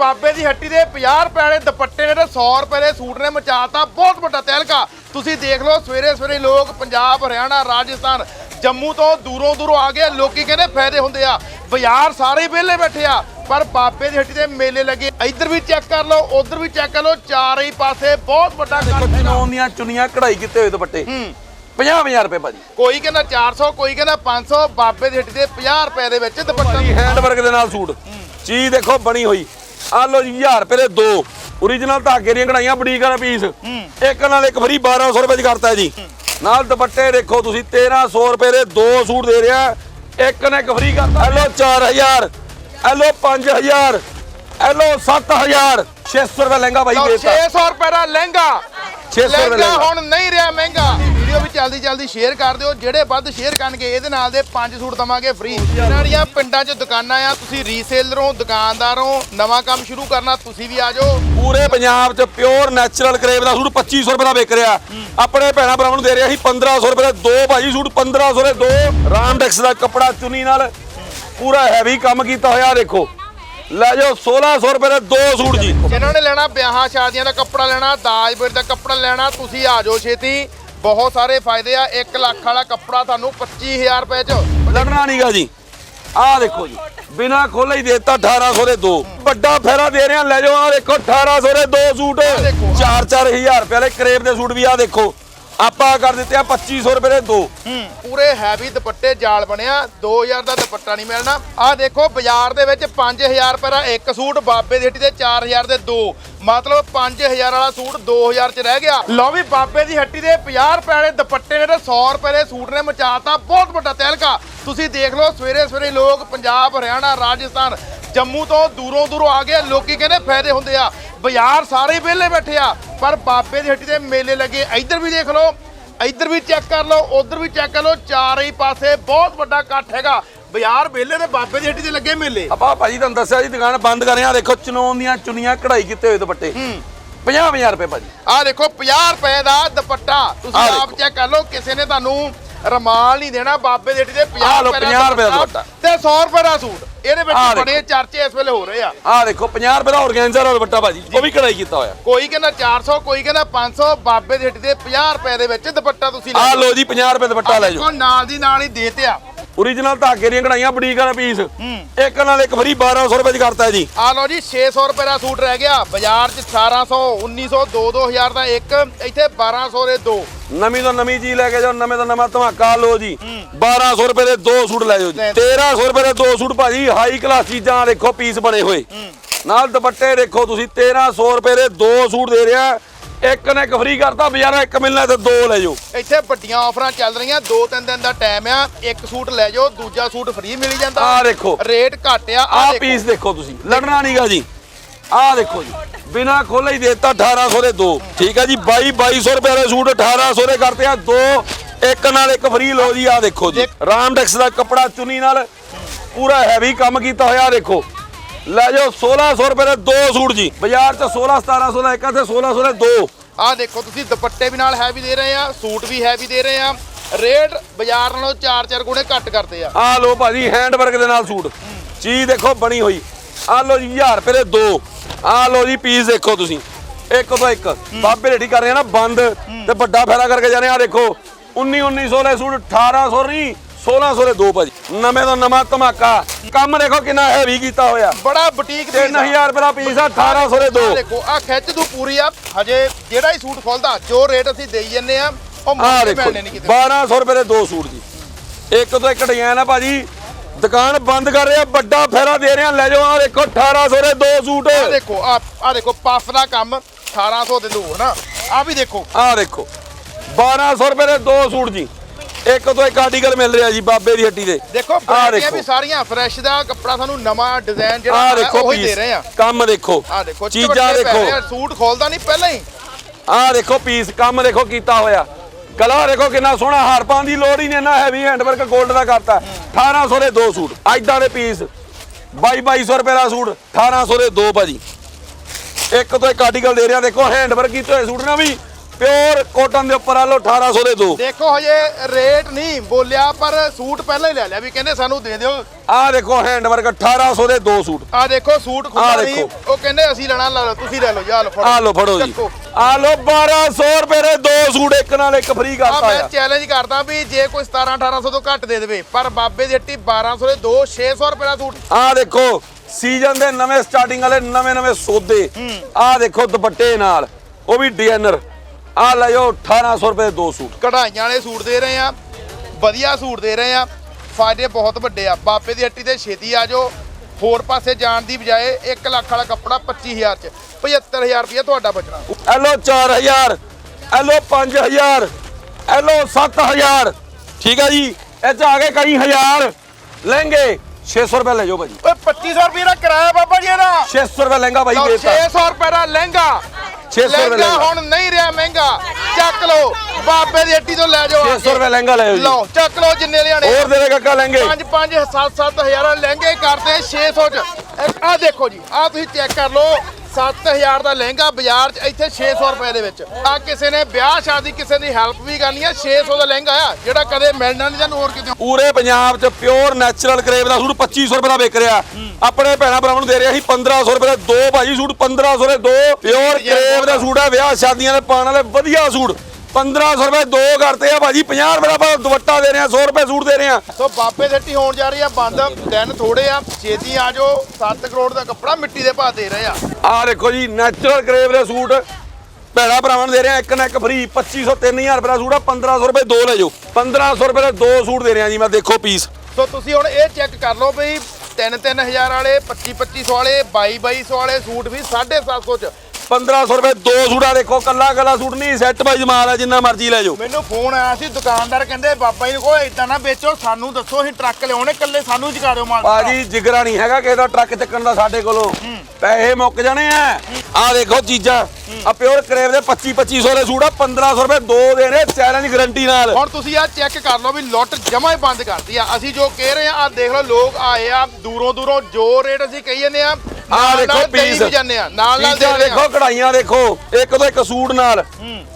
ਬਾਬੇ ਦੀ ਹੱਟੀ ਦੇ 50 ਰੁਪਏ ਵਾਲੇ ਦੁਪੱਟੇ ਨੇ ਤੇ 100 ਰੁਪਏ ਦੇ ਸੂਟ ਨੇ ਮਚਾਤਾ ਬਹੁਤ ਵੱਡਾ ਤਹਿਲਕਾ ਤੁਸੀਂ ਦੇਖ ਲਓ ਸਵੇਰੇ ਸਵੇਰੇ ਲੋਕ ਪੰਜਾਬ ਹਰਿਆਣਾ ਰਾਜਸਥਾਨ ਜੰਮੂ ਤੋਂ ਦੂਰੋਂ ਦੂਰੋਂ ਆ ਗਏ। ਲੋਕੀ ਕਹਿੰਦੇ ਫਾਇਦੇ ਹੁੰਦੇ ਆ। ਬਾਜ਼ਾਰ ਸਾਰੇ ਵਿਹਲੇ ਬੈਠੇ ਆ ਪਰ ਬਾਬੇ ਦੀ ਹੱਟੀ ਦੇ ਮੇਲੇ ਲੱਗੇ। ਇੱਧਰ ਵੀ ਚੈੱਕ ਕਰ ਲਓ ਉਧਰ ਵੀ ਚੈੱਕ ਕਰ ਲਓ ਚਾਰੇ ਹੀ ਪਾਸੇ ਬਹੁਤ ਵੱਡਾ ਦੀਆਂ ਚੁੰਨੀਆਂ ਕਢਾਈ ਕੀਤੇ ਹੋਏ ਦੁਪੱਟੇ। ਹੂੰ। 50000 ਰੁਪਏ ਭਾਜੀ। ਕੋਈ ਕਹਿੰਦਾ 400 ਕੋਈ ਕਹਿੰਦਾ 500 ਬਾਬੇ ਦੀ ਹੱਟੀ ਦੇ 50 ਰੁਪਏ ਦੇ ਵਿੱਚ ਦੁਪੱਟਾ। ਹੈਂਡ ਵਰਕ ਦੇ ਨਾਲ ਸੂਟ। ਚੀਜ਼ ਦੇਖੋ ਬਣੀ ਹੋਈ। ਆ ਲੋ ਜੀ 1000 ਰੁਪਏ ਦੇ ਦੋ origignal ਧਾਗੇ ਦੀਆਂ ਕਢਾਈਆਂ ਬੁਟੀਕ ਵਾਲਾ ਪੀਸ ਇੱਕ ਨਾਲ ਇੱਕ ਫਰੀ 1200 ਰੁਪਏ ਚ ਕਰਤਾ ਜੀ। ਨਾਲ ਦੁਪੱਟੇ ਦੇਖੋ ਤੁਸੀਂ 1300 ਰੁਪਏ ਦੇ ਦੋ ਸੂਟ ਦੇ ਰਿਹਾ। ਇੱਕ ਨੇ ਇੱਕ ਫਰੀ ਕਰਤਾ। ਲੋ 4000 ਇਹ ਲੋ 5000 ਇਹ ਲੋ 7000 600 ਰੁਪਏ ਲਹਿੰਗਾ ਲਓ, ਦੇਤਾ। 600 ਰੁਪਏ ਦਾ ਲਹਿੰਗਾ। 600 ਰੁਪਏ ਹੁਣ ਨਹੀਂ ਰਿਹਾ ਮਹਿੰਗਾ। ਵੀਡੀਓ ਵੀ ਜਲਦੀ ਜਲਦੀ ਸ਼ੇਅਰ ਕਰ ਦਿਓ। ਜਿਹੜੇ ਵੱਧ ਸ਼ੇਅਰ ਕਰਨਗੇ ਇਹਦੇ ਨਾਲ ਦੇ ਪੰਜ ਸੂਟ ਦਵਾਂਗੇ ਫ੍ਰੀ ਇਹਨਾਂ ਦੀਆਂ ਪਿੰਡਾਂ 'ਚ ਦੁਕਾਨਾਂ ਆ ਤੁਸੀਂ ਰੀਸੇਲਰ ਦੁਕਾਨਦਾਰ ਨਵਾਂ ਕੰਮ ਸ਼ੁਰੂ ਕਰਨਾ ਤੁਸੀਂ ਵੀ ਆ ਜਾਓ। ਪੂਰੇ ਪੰਜਾਬ 'ਚ ਪਿਓਰ ਨੈਚੁਰਲ ਕਰੇਵ ਦਾ ਸੂਟ 2500 ਰੁਪਏ ਦਾ ਵਿਕ ਰਿਹਾ। ਆਪਣੇ ਭੈਣਾ ਭਰਾਵਾਂ ਨੂੰ ਦੇ ਰਿਹਾ ਸੀ 1500 ਰੁਪਏ ਦੇ ਦੋ ਭਾਜੀ ਸੂਟ 1500 ਦੇ ਦੋ। ਰਾਮਡੈਕਸ ਦਾ ਕੱਪੜਾ ਚੁੰਨੀ ਨਾਲ ਪੂਰਾ ਹੈਵੀ ਕੰਮ ਕੀਤਾ ਹੋਇਆ ਦੇਖੋ। ਲੈ ਜਾਓ 1600 ਰੁਪਏ ਦੇ ਦੋ ਸੂਟ ਜੀ। ਜਿਨ੍ਹਾਂ ਨੇ ਲੈਣਾ ਵਿਆਹਾਂ ਸ਼ਾਦੀਆਂ ਦਾ ਕੱਪੜਾ ਲੈਣਾ ਦਾਜ ਬੇੜ ਦਾ ਕੱਪੜਾ ਲੈਣਾ ਤੁਸੀਂ ਆ ਜਾਓ ਛੇਤੀ। ਬਹੁਤ ਸਾਰੇ ਫਾਇਦੇ ਆ। 1 ਲੱਖ ਵਾਲਾ ਕੱਪੜਾ ਤੁਹਾਨੂੰ 25000 ਰੁਪਏ 'ਚ ਲੜਨਾ ਨਹੀਂਗਾ ਜੀ। ਆਹ ਦੇਖੋ ਜੀ। ਬਿਨਾ ਖੋਲੇ ਹੀ ਦੇਤਾ 1800 ਦੇ ਦੋ। ਵੱਡਾ ਫੇਰਾ ਦੇ ਰਹੇ ਆ। ਲੈ ਜਾਓ ਆਹ ਦੇਖੋ 1800 ਦੇ ਦੋ ਸੂਟ। ਦੇਖੋ। 4-4000 ਰੁਪਏ ਵਾਲੇ ਕਰੇਵ ਦੇ ਸੂਟ ਵੀ ਆ ਦੇਖੋ। ਆਪਾਂ ਕਰ ਦਿੱਤੇ ਆ 2500 ਰੁਪਏ ਦੇ ਦੋ। ਹੂੰ। ਪੂਰੇ ਹੈਵੀ ਦੁਪੱਟੇ, ਜਾਲ ਬਣਿਆ 2000 ਦਾ ਦੁਪੱਟਾ ਨਹੀਂ ਮਿਲਣਾ। ਆਹ ਦੇਖੋ, ਬਾਜ਼ਾਰ ਦੇ ਵਿੱਚ 5000 ਰੁਪਏ ਦਾ ਇੱਕ ਸੂਟ, ਬਾਬੇ ਦੀ ਹੱਟੀ ਦੇ 4000 ਦੇ ਦੋ। ਮਤਲਬ 5000 ਵਾਲਾ ਸੂਟ 2000 ਚ ਰਹਿ ਗਿਆ। ਲਓ ਵੀ, ਬਾਬੇ ਦੀ ਹੱਟੀ ਦੇ 50 ਰੁਪਏ ਵਾਲੇ ਦੁਪੱਟੇ ਨੇ ਤੇ 100 ਰੁਪਏ ਦੇ ਸੂਟ ਨੇ ਮਚਾਤਾ। ਬਹੁਤ ਵੱਡਾ ਤਹਿਲਕਾ। ਤੁਸੀਂ ਦੇਖ ਲਓ, ਸਵੇਰੇ ਸਵੇਰੇ ਲੋਕ ਪੰਜਾਬ, ਹਰਿਆਣਾ, ਰਾਜਸਥਾਨ ਜੰਮੂ ਤੋਂ ਦੂਰੋਂ ਦੂਰੋਂ ਆ ਗਏ। ਲੋਕੀ ਕਹਿੰਦੇ ਫਾਇਦੇ ਹੁੰਦੇ ਆ। ਬਾਜ਼ਾਰ ਸਾਰੇ ਵਿਹਲੇ ਬੈਠੇ ਆ ਪਰ ਬਾਬੇ ਦੀ ਹੱਟੀ ਦੇ ਮੇਲੇ ਲੱਗੇ। ਇੱਧਰ ਵੀ ਦੇਖ ਲਓ ਇੱਧਰ ਵੀ ਚੈੱਕ ਕਰ ਲਓ ਉਧਰ ਵੀ ਚੈੱਕ ਕਰ ਲਓ ਚਾਰੇ ਹੀ ਪਾਸੇ ਬਹੁਤ ਵੱਡਾ ਇਕੱਠ ਹੈਗਾ। ਬਾਜ਼ਾਰ ਮੇਲੇ ਦੇ ਬਾਬੇ ਦੀ ਹੱਟੀ ਤੇ ਲੱਗੇ ਮੇਲੇ। ਆਪਾਂ ਭਾਜੀ ਤੁਹਾਨੂੰ ਦੱਸਿਆ ਜੀ ਦੁਕਾਨ ਬੰਦ ਕਰ ਰਹੇ ਆ ਦੇਖੋ ਚਨੋਨ ਦੀਆਂ ਚੁੰਨੀਆਂ ਕਢਾਈ ਕੀਤੇ ਹੋਏ ਦੁਪੱਟੇ। 50000 ਰੁਪਏ ਭਾਜੀ। ਆਹ ਦੇਖੋ 50 ਰੁਪਏ ਦਾ ਦੁਪੱਟਾ। ਤੁਸੀਂ ਆਹ ਆਪ ਦੇਖੋ। ਚੈੱਕ ਕਰ ਲਓ ਕਿਸੇ ਨੇ ਤੁਹਾਨੂੰ ਰਮਾਲ ਨਹੀਂ ਦੇਣਾ ਬਾਬੇ ਦੀ ਹੱਟੀ ਤੇ 50 ਆਹ ਲਓ, ਰੁਪਏ 50 ਰੁਪਏ ਦਾ ਦੁਪੱਟਾ। ਤੇ 100 ਰੁਪਏ ਦਾ ਸੂਟ। ਇਹਦੇ ਵਿੱਚ ਆਹ ਬੜੇ ਚਰਚੇ ਇਸ ਵੇਲੇ ਹੋ ਰਹੇ ਆ। ਆਹ ਦੇਖੋ 50 ਰੁਪਏ ਦਾ ਆਰਗੈਂਜ਼ਾ ਦਾ ਦੁਪੱਟਾ ਭਾਜੀ ਉਹ ਵੀ ਕਢਾਈ ਕੀਤਾ ਹੋਇਆ। ਕੋਈ ਕਹਿੰਦਾ 400 ਕੋਈ ਕਹਿੰਦਾ 500 ਬਾਬੇ ਦੀ ਹੱਟੀ ਤੇ 50 ਰੁਪਏ ਦੇ ਵਿੱਚ ਦੁਪੱਟਾ ਤੁਸੀਂ ਲੈ ਆਹ ਜਾਓ ਲੋ ਜੀ 50 ਰੁਪਏ ਦੁਪੱਟਾ ਲੈ ਜਾਓ। ਦੇਖੋ ਨਾਲ ਦੀ ਨਾਲ ਹੀ ਦੇਤੇ ਆ। Origignal ਧਾਗੇ ਦੀਆਂ ਕਢਾਈਆਂ ਬੁਟੀਕ ਵਾਲਾ ਪੀਸ ਇੱਕ ਨਾਲ ਇੱਕ ਫਰੀ 1200 ਰੁਪਏ ਚ ਕਰਤਾ ਜੀ। ਆ ਲਓ ਜੀ 600 ਰੁਪਏ ਦਾ ਸੂਟ ਰਹਿ ਗਿਆ। ਬਾਜ਼ਾਰ 'ਚ 1800 1900 2 2000 ਦਾ ਇੱਕ ਇੱਥੇ 1200 ਦੇ ਦੋ। ਨਵੀਂ ਤੋਂ ਨਵੀਂ ਚੀਜ਼ ਲੈ ਕੇ ਜਾਓ ਨਵੇਂ ਤੋਂ ਨਵਾਂ ਧਮਾਕਾ ਲੋ ਜੀ। 1200 ਰੁਪਏ ਦੇ ਦੋ ਸੂਟ ਲੈ ਜਾਓ ਜੀ। ਲੈ। 1300 ਰੁਪਏ ਦੇ ਦੋ ਸੂਟ ਭਾਜੀ ਹਾਈ ਕਲਾਸ ਚੀਜ਼ਾਂ ਦੇਖੋ ਪੀਸ ਬਣੇ ਹੋਏ। ਨਾਲ ਦੁਪੱਟੇ ਦੇਖੋ ਤੁਸੀਂ 1300 ਰੁਪਏ ਦੇ ਦੋ ਸੂਟ ਦੇ ਰਿਹਾ। ਇੱਕ ਨੇ ਇੱਕ ਫਰੀ ਕਰਤਾ ਬਾਜ਼ਾਰੋਂ ਇੱਕ ਮਿਲਣਾ ਤੇ ਦੋ ਲੈ ਜਾਓ। ਇੱਥੇ ਵੱਡੀਆਂ ਆਫਰਾਂ ਚੱਲ ਰਹੀਆਂ ਦੋ ਤਿੰਨ ਦਿਨ ਦਾ ਟਾਈਮ ਆ ਇੱਕ ਸੂਟ ਲੈ ਜਾਓ ਦੂਜਾ ਸੂਟ ਫ੍ਰੀ ਮਿਲ ਜਾਂਦਾ। ਆਹ ਦੇਖੋ। ਰੇਟ ਘੱਟ ਆ ਆਹ ਪੀਸ ਦੇਖੋ। ਤੁਸੀਂ ਲੜਨਾ ਨਹੀਂਗਾ ਜੀ। ਆਹ ਦੇਖੋ ਜੀ ਬਿਨਾ ਖੋਲੇ ਹੀ ਦੇਤਾ 1800 ਦੇ ਦੋ। ਠੀਕ ਹੈ ਜੀ 22 2200 ਰੁਪਏ ਦੇ ਸੂਟ 1800 ਦੇ ਕਰਤੇ ਆ ਦੋ ਇੱਕ ਨਾਲ ਇੱਕ ਫ੍ਰੀ ਲਓ ਜੀ ਆਹ ਦੇਖੋ ਜੀ। ਰਾਮਡੈਕਸ ਦਾ ਕੱਪੜਾ ਚੁੰਨੀ ਨਾਲ ਪੂਰਾ ਹੈਵੀ ਕੰਮ ਕੀਤਾ ਹੋਇਆ ਆਹ ਦੇਖੋ। ਲੈ ਜਾਓ 1600 ਰੁਪਏ ਦੇ ਦੋ ਸੂਟ ਜੀ। ਬਾਜ਼ਾਰ 'ਚ 16 1700 ਦਾ ਇੱਕ ਤੇ 1600 ਦੇ ਦੋ। ਆਹ ਦੇਖੋ ਤੁਸੀਂ ਦੁਪੱਟੇ ਵੀ ਨਾਲ ਹੈਵੀ ਦੇ ਰਹੇ ਆ ਸੂਟ ਵੀ ਹੈਵੀ ਦੇ ਰਹੇ ਆ। ਰੇਟ ਬਾਜ਼ਾਰ ਨਾਲੋਂ 4-4 ਗੁਣੇ ਘੱਟ ਕਰਦੇ ਆ। ਆਹ ਲੋ ਭਾਜੀ ਹੈਂਡ ਵਰਕ ਦੇ ਨਾਲ ਸੂਟ। ਚੀਜ਼ ਦੇਖੋ ਬਣੀ ਹੋਈ। ਆਹ ਲੋ ਜੀ 1000 ਰੁਪਏ ਦੇ ਦੋ। ਆਹ ਲੋ ਜੀ ਪੀਸ ਦੇਖੋ ਤੁਸੀਂ। ਇੱਕ ਤੋਂ ਇੱਕ। ਬਾਬੇ ਰੇਡੀ ਕਰ ਰਹੇ ਆ ਨਾ ਬੰਦ। ਤੇ ਵੱਡਾ ਫਾਇਦਾ ਕਰਕੇ ਜਾ ਰਹੇ ਆ ਦੇਖੋ। 19 1900 ਦੇ ਸੂਟ 1800 ਨਹੀਂ 1600 ਦੇ ਦੋ ਭਾਜੀ। ਨਵੇਂ ਤੋਂ ਨਵਾਂ ਧਮਾਕਾ। ਕੰਮ ਦੇਖੋ ਕਿੰਨਾ ਹੈਵੀ ਕੀਤਾ ਹੋਇਆ। ਬੜਾ ਬੁਟੀਕ 3000 ਰੁਪਏ ਦਾ ਪੀਸ ਆ 1800 ਦੇ ਦੋ। ਦੇਖੋ ਆ ਖਿੱਚ ਤੂੰ ਪੂਰੀ ਆ। ਹਜੇ ਜਿਹੜਾ ਹੀ ਸੂਟ ਖੋਲਦਾ ਜੋ ਰੇਟ ਅਸੀਂ ਦੇਈ ਜੰਨੇ ਆ ਉਹ ਮੁੱਲ ਨਹੀਂ ਕਿਤੇ। 1200 ਰੁਪਏ ਦੇ ਦੋ ਸੂਟ ਜੀ। ਇੱਕ ਤੋਂ ਇੱਕ ਡਿਜ਼ਾਈਨ ਆ ਭਾਜੀ। ਦੁਕਾਨ ਬੰਦ ਕਰ ਰਹੇ ਆ ਵੱਡਾ ਫੇਰਾ ਦੇ ਰਹੇ ਆ। ਲੈ ਜਾਓ ਆ ਦੇਖੋ 1800 ਦੇ ਦੋ ਸੂਟ। ਆ ਦੇਖੋ ਆ ਆ ਦੇਖੋ ਪਫ ਦਾ ਕੰਮ 1800 ਦੇ ਦੋ ਨਾ ਆ ਵੀ ਦੇਖੋ। ਆਹ ਦੇਖੋ 1200 ਰੁਪਏ ਦੇ ਦੋ ਸੂਟ ਜੀ। ਇੱਕ ਤੋਂ ਇੱਕ ਆਰਟੀਕਲ ਮਿਲ ਰਿਹਾ ਜੀ ਬਾਬੇ ਦੀ ਹੱਟੀ ਦੇ। ਦੇਖੋ ਵੈਰਾਈਟੀਆਂ ਵੀ ਸਾਰੀਆਂ ਫਰੈਸ਼ ਦਾ ਕੱਪੜਾ ਸਾਨੂੰ ਨਵਾਂ ਡਿਜ਼ਾਈਨ ਜਿਹੜਾ ਆਹ ਹੈ ਦੇਖੋ ਉਹੀ ਦੇ ਰਹੇ ਆ। ਕੰਮ ਦੇਖੋ। ਆ ਦੇਖੋ ਚੀਜ਼ਾਂ ਦੇਖੋ। ਆ, ਸੂਟ ਖੋਲਦਾ ਨਹੀਂ ਪਹਿਲਾਂ ਹੀ। ਆਹ ਦੇਖੋ ਪੀਸ ਕੰਮ ਦੇਖੋ ਕੀਤਾ ਹੋਇਆ। ਕਲਾ ਦੇਖੋ ਕਿੰਨਾ ਸੋਹਣਾ ਹਾਰ ਪਾਉਣ ਦੀ ਲੋੜ ਹੀ ਨਹੀਂ ਨਾ ਹੈਵੀ ਹੈਂਡਵਰਕ 골ਡ ਦਾ ਕਰਤਾ। 1800 ਦੇ ਦੋ ਸੂਟ ਐਦਾਂ ਦੇ ਪੀਸ 22 2200 ਰੁਪਏ ਦਾ ਸੂਟ 1800 ਦੇ ਦੋ ਭਾਜੀ। ਇੱਕ ਤੋਂ ਇੱਕ ਆਰਟੀਕਲ ਦੇ ਰਿਹਾ ਦੇਖੋ ਹੈਂਡਵਰਕ ਕੀਤੇ ਹੋਏ ਸੂਟ ਨਾ ਵੀ। ਪਿਓਰ ਕੋਟਨ ਦੇ ਉੱਪਰ ਆ ਲਓ 1800 ਦੇ ਦੋ। ਦੇਖੋ ਹਜੇ ਰੇਟ ਨਹੀਂ ਬੋਲਿਆ ਪਰ ਸੂਟ ਪਹਿਲਾਂ ਹੀ ਲੈ ਲਿਆ ਵੀ ਕਹਿੰਦੇ ਸਾਨੂੰ ਦੇ ਦਿਓ। ਆਹ ਦੇਖੋ ਹੈਂਡ ਵਰਕ 1800 ਦੇ ਦੋ ਸੂਟ। ਆ ਦੇਖੋ ਸੂਟ ਖੁੱਲਾ ਆਹ ਨਹੀਂ। ਦੇਖੋ। ਉਹ ਕਹਿੰਦੇ ਅਸੀਂ ਲੈਣਾ ਲਾ ਲਓ ਤੁਸੀਂ ਲੈ ਲਓ ਜਾ ਲਓ ਫੜੋ। ਆ ਲਓ ਫੜੋ ਜੀ। ਚੱਕੋ। ਆ ਲਓ 1200 ਰੁਪਏ ਦੇ ਦੋ ਸੂਟ ਇੱਕ ਨਾਲ ਇੱਕ ਫ੍ਰੀ ਆ ਕਰਤਾ ਮੈਂ ਆ। ਚੈਲੰਜ ਕਰਦਾ ਵੀ ਜੇ ਕੋਈ 17 1800 ਤੋਂ ਘੱਟ ਦੇ ਦੇਵੇ ਪਰ ਬਾਬੇ ਦੀ ਹੱਟੀ 1200 ਦੇ ਦੋ 600 ਰੁਪਏ ਦਾ ਸੂਟ। ਆ ਦੇਖੋ ਸੀਜ਼ਨ ਦੇ ਨਵੇਂ ਸਟਾਰਟਿੰਗ ਵਾਲੇ ਨਵੇਂ ਨਵੇਂ ਸੌਦੇ ਆ ਦੇਖੋ ਦੁਪੱਟੇ ਨਾਲ ਉਹ ਵੀ ਡਿਜ਼ਾਈਨਰ ਆ ਲਿਓ 1800 ਰੁਪਏ ਦੇ ਦੋ ਸੂਟ। ਕਢਾਈਆਂ ਵਾਲੇ ਸੂਟ ਦੇ ਰਹੇ ਆ ਵਧੀਆ ਸੂਟ ਦੇ ਰਹੇ ਆ। ਫਾਇਦੇ ਬਹੁਤ ਵੱਡੇ ਆ। ਬਾਬੇ ਦੀ ਹੱਟੀ ਤੇ ਛੇਤੀ ਆ ਜਾਓ। ਹੋਰ ਪਾਸੇ ਜਾਣ ਦੀ ਬਜਾਏ 1 ਲੱਖ ਵਾਲਾ ਕੱਪੜਾ 25000 ਚ। 75000 ਰੁਪਏ ਤੁਹਾਡਾ ਬਚਣਾ। ਐਲੋ 4000 ਐਲੋ 5000 ਐਲੋ 7000 ਠੀਕ ਆ ਜੀ? ਇਹ ਚ ਆ ਗਏ ਕਈ ਹਜ਼ਾਰ। ਲਹਿੰਗੇ 600 ਰੁਪਏ ਲੈ ਜਾਓ ਭਾਜੀ। ਓਏ 2500 ਰੁਪਏ ਦਾ ਕਿਰਾਇਆ ਬਾਬਾ ਜੀ ਇਹਦਾ। 600 ਰੁਪਏ ਲਹਿੰਗਾ ਭਾਈ ਲਓ, ਦੇਤਾ। 600 ਰੁਪਏ ਦਾ ਲਹਿੰਗਾ। 600 ਰੁਪਏ ਲਹਿੰਗਾ ਲਹਿੰਗਾ। ਹੁਣ ਨਹੀਂ ਰਿਹਾ ਮਹਿੰਗਾ। ਚੱਕ ਲਓ ਬਾਬੇ ਦੀ ਹੱਟੀ ਤੋਂ ਲੈ ਜਾਓ ਆ 600 ਕੇ। ਰੁਪਏ ਲਹਿੰਗਾ ਲੈ ਜਾਓ ਲਓ ਚੱਕ ਲਓ ਜਿੰਨੇ ਲਿਆਣੇ ਹੋਰ ਦੇ ਦੇ ਕੱਕਾ ਲਹਿੰਗੇ। 5 5 7 7 ਹਜ਼ਾਰ ਲਹਿੰਗੇ ਕਰਦੇ 600 ਚ। ਆ ਦੇਖੋ ਜੀ ਆ ਤੁਸੀਂ ਚੈੱਕ ਕਰ ਲਓ 7000 ਦਾ ਲਹਿੰਗਾ ਬਾਜ਼ਾਰ 'ਚ ਇੱਥੇ 600 ਰੁਪਏ ਦੇ ਵਿੱਚ। ਆ ਕਿਸੇ ਨੇ ਵਿਆਹ ਸ਼ਾਦੀ ਕਿਸੇ ਦੀ ਹੈਲਪ ਵੀ ਕਰਨੀ ਆ 600 ਦਾ ਲਹਿੰਗਾ ਆ ਜਿਹੜਾ ਕਦੇ ਮਿਲਣਾ ਨਹੀਂ ਤੁਹਾਨੂੰ ਹੋਰ ਕਿਤੇ। ਪੂਰੇ ਪੰਜਾਬ 'ਚ ਪਿਓਰ ਨੈਚੁਰਲ ਕਰੇਵ ਦਾ ਸੂਟ 2500 ਰੁਪਏ ਦਾ ਵਿਕ ਰਿਹਾ। ਆਪਣੇ ਭੈਣਾ ਭਰਾਵਾਂ ਨੂੰ ਦੇ ਰਿਹਾ ਸੀ 1500 ਰੁਪਏ ਦੇ ਦੋ ਭਾਜੀ ਸੂਟ 1500 ਦੇ ਦੋ ਪਿਓਰ ਕਰੇਵ ਦਾ ਸੂਟ ਆ ਵਿਆਹ ਸ਼ਾਦੀਆਂ ਦੇ ਪਾਉਣ ਵਾਲੇ ਵਧੀਆ ਸੂਟ। 1500 ਰੁਪਏ ਦੋ ਕਰਤੇ ਆ ਭਾਜੀ 50 ਰੁਪਏ ਦਾ ਆਪਾਂ ਦੁਪੱਟਾ ਦੇ ਰਹੇ ਆ 100 ਰੁਪਏ ਸੂਟ ਦੇ ਰਹੇ ਆ ਸੋ ਬਾਬੇ ਹੱਟੀ ਹੋਣ ਜਾ ਰਹੀ ਆ ਬੰਦ ਦਿਨ ਥੋੜੇ ਆ ਛੇਤੀ ਆ ਜਾਓ 7 ਕਰੋੜ ਦਾ ਕੱਪੜਾ ਮਿੱਟੀ ਦੇ ਭਾਅ ਦੇ ਰਹੇ ਆ। ਆਹ ਦੇਖੋ ਜੀ ਨੈਚੁਰਲ ਕਰੇਵ ਦੇ ਸੂਟ ਭੈਣਾ ਭਰਾਵਾਂ ਨੂੰ ਦੇ ਰਹੇ ਆ ਇੱਕ ਨਾ ਇੱਕ ਫ੍ਰੀ 2500 3000 ਰੁਪਏ ਦਾ ਸੂਟ ਆ 1500 ਰੁਪਏ ਦੋ ਲੈ ਜਾਓ। 1500 ਰੁਪਏ ਦੇ ਦੋ ਸੂਟ ਦੇ ਰਹੇ ਆ ਜੀ ਮੈਂ ਦੇਖੋ ਪੀਸ ਸੋ ਤੁਸੀਂ ਹੁਣ ਇਹ ਚੈੱਕ ਕਰ ਲਓ ਬਈ 3-3000 ਵਾਲੇ 25-2500 ਵਾਲੇ 22-2200 ਵਾਲੇ ਸੂਟ ਵੀ 750 ਚ। 1500 ਰੁਪਏ ਦੋ ਸੂਟ ਦੇਖੋ ਕੱਲਾ ਕੱਲਾ ਸੂਟ ਨਹੀਂ ਸੈੱਟ ਵਾਈਜ਼ ਮਾਲ ਆ ਜਿੰਨਾ ਮਰਜ਼ੀ ਲੈ ਜਾਓ। ਮੈਨੂੰ ਫੋਨ ਆਇਆ ਸੀ ਦੁਕਾਨਦਾਰ ਕਹਿੰਦੇ ਬਾਬਾ ਜੀ ਕੋਈ ਇਦਾਂ ਨਾ ਵੇਚੋ ਸਾਨੂੰ ਦੱਸੋ ਅਸੀਂ ਟਰੱਕ ਲਿਆਉਣੇ ਕੱਲੇ ਸਾਨੂੰ ਚੁਕਾ ਦਿਓ ਮਾਲ ਬਾਜੀ ਜਿਗਰਾ ਨਹੀਂ ਹੈਗਾ ਕਿਸੇ ਦਾ ਟਰੱਕ ਚੱਕਣ ਦਾ ਸਾਡੇ ਕੋਲੋਂ। ਪੈਸੇ ਮੁੱਕ ਜਾਣੇ ਆ। ਆ ਦੇਖੋ ਚੀਜ਼ਾਂ। ਆ ਪਿਓਰ ਕਰੇਵ ਦੇ 25 2500 ਦੇ ਸੂਟ ਆ 1500 ਰੁਪਏ ਦੋ ਦੇ ਰਹੇ ਚੈਲੰਜ ਗਾਰੰਟੀ ਨਾਲ। ਹੁਣ ਤੁਸੀਂ ਆ ਚੈੱਕ ਕਰ ਲਓ ਵੀ ਲੁੱਟ ਜਮਾ ਹੀ ਬੰਦ ਕਰਦੀ ਆ। ਅਸੀਂ ਜੋ ਕਹਿ ਰਹੇ ਆ ਆ ਦੇਖ ਲਓ ਲੋਕ ਆਏ ਆ ਦੂਰੋਂ ਦੂਰੋਂ ਜੋ ਰੇਟ ਅਸੀਂ ਕਹੀ ਜਾਂਦੇ ਆ ਆ ਦੇਖੋ ਪੀਸ। ਜਾਂਦੇ ਆ ਨਾਲ ਨਾਲ ਦੇਖੋ ਕਢਾਈਆਂ ਦੇਖੋ ਇੱਕ ਤੋਂ ਇੱਕ ਸੂਟ ਨਾਲ।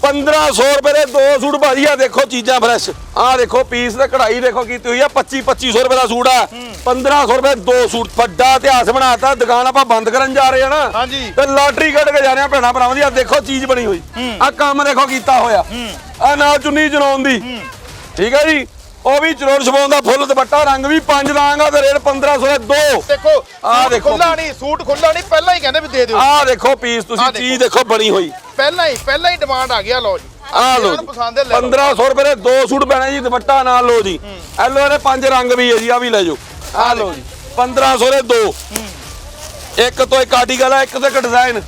1500 ਰੁਪਏ ਦੇ ਦੋ ਸੂਟ ਭਾਜੀ ਆ ਦੇਖੋ ਚੀਜ਼ਾਂ ਫਰੈਸ਼ ਆ ਦੇਖੋ ਪੀਸ ਤੇ ਕਢਾਈ ਦੇਖੋ ਕੀਤੀ ਹੋਈ ਆ 25 2500 ਰੁਪਏ ਦਾ ਸੂਟ ਆ। 1500 ਰੁਪਏ ਦੋ ਸੂਟ ਵੱਡਾ ਇਤਿਹਾਸ ਬਣਾਤਾ ਦੁਕਾਨ ਆਪਾਂ ਬੰਦ ਕਰਨ ਜਾ ਰਹੇ ਆ ਨਾ। ਤੇ ਲਾਟਰੀ ਕੱਢ ਕੇ ਜਾ ਰਹੇ ਆ ਭੈਣਾ ਭਰਾਵਾਂ ਦੀ ਆ ਦੇਖੋ ਚੀਜ਼ ਬਣੀ ਹੋਈ। ਆ ਕੰਮ ਦੇਖੋ ਕੀਤਾ ਹੋਇਆ। ਆ ਨਾਲ ਚੁੰਨੀ ਚਲਾਉਣ ਦੀ। ਠੀਕ ਹੈ ਜੀ? ਉਹ ਵੀ ਚਰੋੜ ਛਪਾਉਣ ਦਾ ਫੁੱਲ ਦੁਪੱਟਾ ਰੰਗ ਵੀ ਪੰਜ ਦਾਂਗਾ ਤੇ ਰੇਟ 1500 ਦੇ ਦੋ। ਦੇਖੋ ਆਹ ਦੇਖੋ। ਖੁੱਲਾ ਨਹੀਂ ਸੂਟ ਖੁੱਲਾ ਨਹੀਂ ਪਹਿਲਾਂ ਹੀ ਕਹਿੰਦੇ ਵੀ ਦੇ ਦਿਓ। ਆ ਦੇਖੋ ਪੀਸ ਤੁਸੀਂ ਆਹ ਚੀਜ਼ ਦੇਖੋ ਬਣੀ ਹੋਈ। ਪਹਿਲਾਂ ਹੀ ਪਹਿਲਾਂ ਹੀ ਡਿਮਾਂਡ ਆ ਗਿਆ ਲਓ ਜੀ। ਆ ਲੋ ਪਸੰਦ ਹੈ ਲੈ ਲਓ। 1500 ਰੁਪਏ ਦੇ ਦੋ ਸੂਟ ਪੈਣੇ ਜੀ ਦੁਪੱਟਾ ਨਾਲ ਲਓ ਜੀ। ਐਲੋ ਇਹਦੇ ਪੰਜ ਰੰਗ ਵੀ ਹੈ ਜੀ ਆ ਵੀ ਲੈ ਜਾਓ। ਆ ਲਓ ਜੀ 1500 ਦੇ ਦੋ। ਇੱਕ ਤੋਂ ਇੱਕ ਆਰਟੀਕਲ ਆ ਇੱਕ ਤੋਂ ਇੱਕ ਡਿਜ਼ਾਈਨ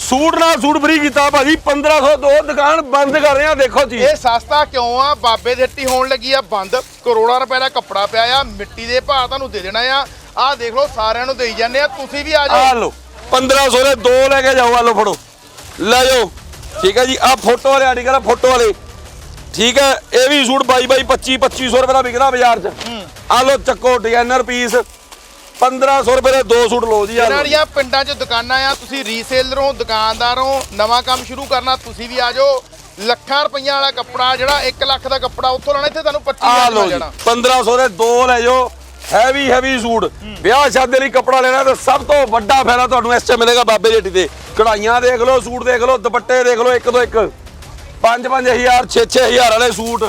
ਸੂਟ ਨਾਲ ਸੂਟ ਫਰੀ ਕੀਤਾ ਭਾਜੀ 1500 ਦੋ ਦੁਕਾਨ ਬੰਦ ਕਰ ਰਹੇ ਆ ਦੇਖੋ ਜੀ। ਇਹ ਸਸਤਾ ਕਿਉਂ ਆ? ਬਾਬੇ ਦੀ ਹੱਟੀ ਹੋਣ ਲੱਗੀ ਆ ਬੰਦ। ਕਰੋੜਾਂ ਰੁਪਏ ਦਾ ਕੱਪੜਾ ਪਿਆ ਆ ਮਿੱਟੀ ਦੇ ਭਾਅ ਤੁਹਾਨੂੰ ਦੇ ਦੇਣਾ ਆ। ਆਹ ਦੇਖ ਲਓ ਸਾਰਿਆਂ ਨੂੰ ਦੇਈ ਜਾਂਦੇ ਆ। ਤੁਸੀਂ ਵੀ ਆ ਆ ਜਾਓ ਲਓ 1500 ਦੇ ਦੋ ਲੈ ਕੇ ਜਾਓ ਆ ਲਓ ਫੜੋ। ਲੈ ਜਾਓ। ਠੀਕ ਹੈ ਜੀ ਆ ਫੋਟੋ ਵਾਲੇ ਆਰਟੀਕਲ ਆ ਫੋਟੋ ਵਾਲੇ। ਠੀਕ ਹੈ ਇਹ ਵੀ ਸੂਟ 22 22 25 2500 ਰੁਪਏ ਦਾ ਵਿਕਦਾ ਬਾਜ਼ਾਰ 'ਚ। ਆ ਲਓ ਚੱਕੋ ਡਿਜ਼ਾਈਨਰ ਪੀਸ। 1500 ਰੁਪਏ ਦੇ ਦੋ ਸੂਟ ਲਓ ਜੀ ਆ ਲਓ ਦੀਆਂ ਪਿੰਡਾਂ 'ਚ ਦੁਕਾਨਾਂ ਆ ਤੁਸੀਂ ਰੀਸੇਲਰ ਦੁਕਾਨਦਾਰ ਨਵਾਂ ਕੰਮ ਸ਼ੁਰੂ ਕਰਨਾ ਤੁਸੀਂ ਵੀ ਆ ਜਾਓ। ਲੱਖਾਂ ਰੁਪਈਆ ਵਾਲਾ ਕੱਪੜਾ ਜਿਹੜਾ 1 ਲੱਖ ਦਾ ਕੱਪੜਾ ਉੱਥੋਂ ਲੈਣਾ ਇੱਥੇ ਤੁਹਾਨੂੰ 25 ਆ ਹਜ਼ਾਰ ਲਓ ਜੀ ਜਾਣਾ 1500 ਦੇ ਦੋ ਲੈ ਜਾਓ ਹੈਵੀ ਹੈਵੀ ਸੂਟ। ਵਿਆਹ ਸ਼ਾਦੀ ਲਈ ਕੱਪੜਾ ਲੈਣਾ ਤਾਂ ਸਭ ਤੋਂ ਵੱਡਾ ਫਾਇਦਾ ਤੁਹਾਨੂੰ ਇਸ 'ਚ ਮਿਲੇਗਾ ਬਾਬੇ ਰੇਟੀ ਤੇ ਕਢਾਈਆਂ ਦੇਖ ਲਓ ਸੂਟ ਦੇਖ ਲਓ ਦੁਪੱਟੇ ਦੇਖ ਲਓ ਇੱਕ ਤੋਂ ਇੱਕ। 5-5000 6-6000 ਵਾਲੇ ਸੂਟ।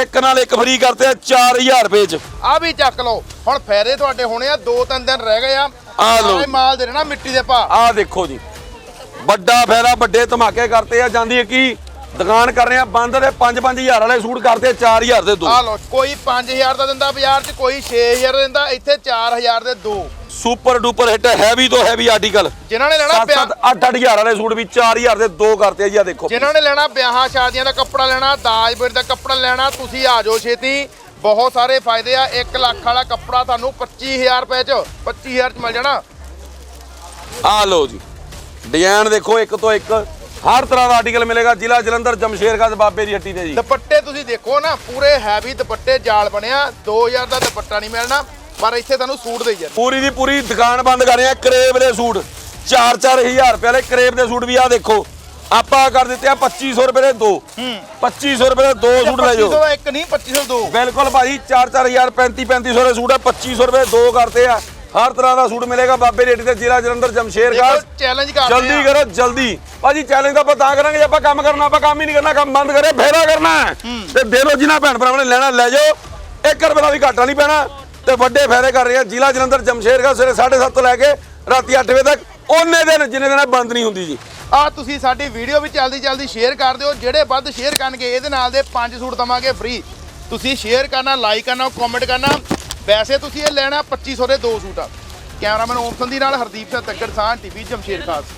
ਇੱਕ ਨਾਲ ਇੱਕ ਫ੍ਰੀ ਕਰਤੇ ਆ 4000 ਰੁਪਏ 'ਚ। ਆ ਵੀ ਚੱਕ ਲਓ। ਹੁਣ ਫਾਇਦੇ ਤੁਹਾਡੇ ਹੋਣੇ ਆ ਦੋ ਤਿੰਨ ਦਿਨ ਰਹਿ ਗਏ ਆ। ਆਹ ਲਓ ਸਾਰੇ। ਮਾਲ ਦੇ ਦੇਣਾ ਮਿੱਟੀ ਦੇ ਭਾਅ। ਆਹ ਦੇਖੋ ਜੀ। ਵੱਡਾ ਫਾਇਦਾ ਵੱਡੇ ਧਮਾਕੇ ਕਰਤੇ ਆ ਜਾਂਦੀ ਹੈ ਕੀ ਦੁਕਾਨ ਕਰ ਰਹੇ ਆ ਬੰਦ ਦੇ 5-5000 ਵਾਲੇ ਸੂਟ ਕਰਤੇ 4000 ਦੇ ਦੋ। ਆ ਲਓ ਕੋਈ 5000 ਦਾ ਦਿੰਦਾ ਬਾਜ਼ਾਰ 'ਚ ਕੋਈ 6000 ਦਾ ਦਿੰਦਾ ਇੱਥੇ 4000 ਦੇ ਦੋ। ਸੁਪਰ ਡੂਪਰ ਹਿੱਟ ਹੈਵੀ ਤੋਂ ਹੈਵੀ ਆਰਟੀਕਲ ਜਿਨ੍ਹਾਂ ਨੇ ਲੈਣਾ 7 ਪਿਆ 7 8 8000 ਵਾਲੇ ਸੂਟ ਵੀ 4000 ਦੇ ਦੋ ਕਰਤੇ ਆ ਜੀ ਆ ਦੇਖੋ। ਜਿਨ੍ਹਾਂ ਨੇ ਲੈਣਾ ਵਿਆਹਾਂ ਸ਼ਾਦੀਆਂ ਦਾ ਕੱਪੜਾ ਲੈਣਾ ਦਾਜ ਬੇੜ ਦਾ ਕੱਪੜਾ ਲੈਣਾ ਤੁਸੀਂ ਆ ਜਾਓ ਛੇਤੀ। ਬਹੁਤ ਸਾਰੇ ਫਾਇਦੇ ਆ 1 ਲੱਖ ਵਾਲਾ ਕੱਪੜਾ ਤੁਹਾਨੂੰ 25000 ਰੁਪਏ 'ਚ 25000 'ਚ ਮਿਲ ਜਾਣਾ। ਆ ਲਓ ਜੀ। ਡਿਜ਼ਾਈਨ ਦੇਖੋ ਇੱਕ ਤੋਂ ਇੱਕ ਹਰ ਤਰ੍ਹਾਂ ਦਾ ਆਰਟੀਕਲ ਮਿਲੇਗਾ ਜ਼ਿਲ੍ਹਾ ਜਲੰਧਰ ਜਮਸ਼ੇਰਗੰਜ ਬਾਬੇ ਦੀ ਹੱਟੀ ਤੇ ਜੀ। ਦੁਪੱਟੇ ਤੁਸੀਂ ਦੇਖੋ ਨਾ ਪੂਰੇ ਹੈਵੀ ਦੁਪੱਟੇ ਜਾਲ ਬਣਿਆ 2000 ਦਾ ਦੁਪੱਟਾ ਨਹੀਂ ਮਿਲਣਾ। ਪਰ ਇੱਥੇ ਤੁਹਾਨੂੰ ਸੂਟ ਦੇਈ ਜਾਂਦੇ ਪੂਰੀ ਦੀ ਪੂਰੀ ਦੁਕਾਨ ਬੰਦ ਕਰ ਰਹੇ ਆ ਕਰੇਬ ਦੇ ਸੂਟ। 4-4000 ਰੁਪਏ ਵਾਲੇ ਕਰੇਬ ਦੇ ਸੂਟ ਵੀ ਆ ਦੇਖੋ। ਆਪਾਂ ਕਰ ਦਿੱਤੇ ਆ 2500 ਰੁਪਏ ਦੇ ਦੋ। ਹੂੰ। 2500 ਰੁਪਏ ਦੇ ਦੋ ਸੂਟ ਲੈ 2500 ਜਾਓ ਦਾ ਇੱਕ ਨਹੀਂ 2500 ਦੋ ਬਿਲਕੁਲ ਭਾਜੀ 4-4000 35-3500 ਦੇ ਸੂਟ ਆ 2500 ਰੁਪਏ ਦੇ ਕਰਤੇ ਆ। ਹਰ ਤਰ੍ਹਾਂ ਦਾ ਸੂਟ ਮਿਲੇਗਾ ਬਾਬੇ ਰੇਟੀ ਤੇ ਜ਼ਿਲ੍ਹਾ ਜਲੰਧਰ ਜਮਸ਼ੇਰ ਖਾਸ ਚੈਲੰਜ ਕਰਦੇ ਜਲਦੀ। ਕਰੋ ਜਲਦੀ। ਭਾਜੀ ਚੈਲੰਜ ਤਾਂ ਆਪਾਂ ਤਾਂ ਕਰਾਂਗੇ ਜੇ ਆਪਾਂ ਕੰਮ ਕਰਨਾ ਆਪਾਂ ਕੰਮ ਹੀ ਨਹੀਂ ਕਰਨਾ ਕੰਮ ਬੰਦ ਕਰੇ ਫੇਰਾ ਕਰਨਾ। ਤੇ ਦੇ ਲੋ ਜਿਨ੍ਹਾਂ ਭੈਣ ਭਰਾਵਾਂ ਨੇ ਲੈਣਾ ਲੈ ਜਾਓ। 1 ਰੁਪਏ ਦਾ ਵੀ ਘਾਟਾ ਨਹੀਂ ਪੈਣਾ। ਤੇ ਵੱਡੇ ਫਾਇਦੇ ਕਰ ਰਹੇ ਆ ਜ਼ਿਲ੍ਹਾ ਜਲੰਧਰ ਜਮਸ਼ੇਰ ਖਾਸ ਸਵੇਰੇ 7:30 ਤੋਂ ਲੈ ਕੇ ਰਾਤੀ 8 ਵਜੇ ਤੱਕ। ਉਹਨੇ ਦਿਨ ਜਿੰਨੇ ਦਿਨ ਬੰਦ ਨਹੀਂ ਹੁੰਦੀ ਜੀ। ਆ ਤੁਸੀਂ ਸਾਡੀ ਵੀਡੀਓ ਵੀ ਜਲਦੀ ਜਲਦੀ ਸ਼ੇਅਰ ਕਰ ਦਿਓ। ਜਿਹੜੇ ਵੱਧ ਸ਼ੇਅਰ ਕਰਨਗੇ, ਇਹਦੇ ਨਾਲ ਦੇ ਪੰਜ ਸੂਟ ਦਵਾਂਗੇ ਫ੍ਰੀ ਤੁਸੀਂ ਸ਼ੇਅਰ ਕਰਨਾ ਲਾਈਕ ਕਰਨਾ ਕਮੈਂਟ ਕਰਨਾ। ਵੈਸੇ ਤੁਸੀਂ ਇਹ ਲੈਣਾ 2500 ਦੇ ਦੋ ਸੂਟ। ਆ ਕੈਮਰਾਮੈਨ ਓਮ ਸੰਧੀ ਨਾਲ ਹਰਦੀਪ ਸਿੰਘ ਤੱਕੜ ਸਾਹ ਟੀਵੀ ਜਮਸ਼ੇਰ ਖਾਸ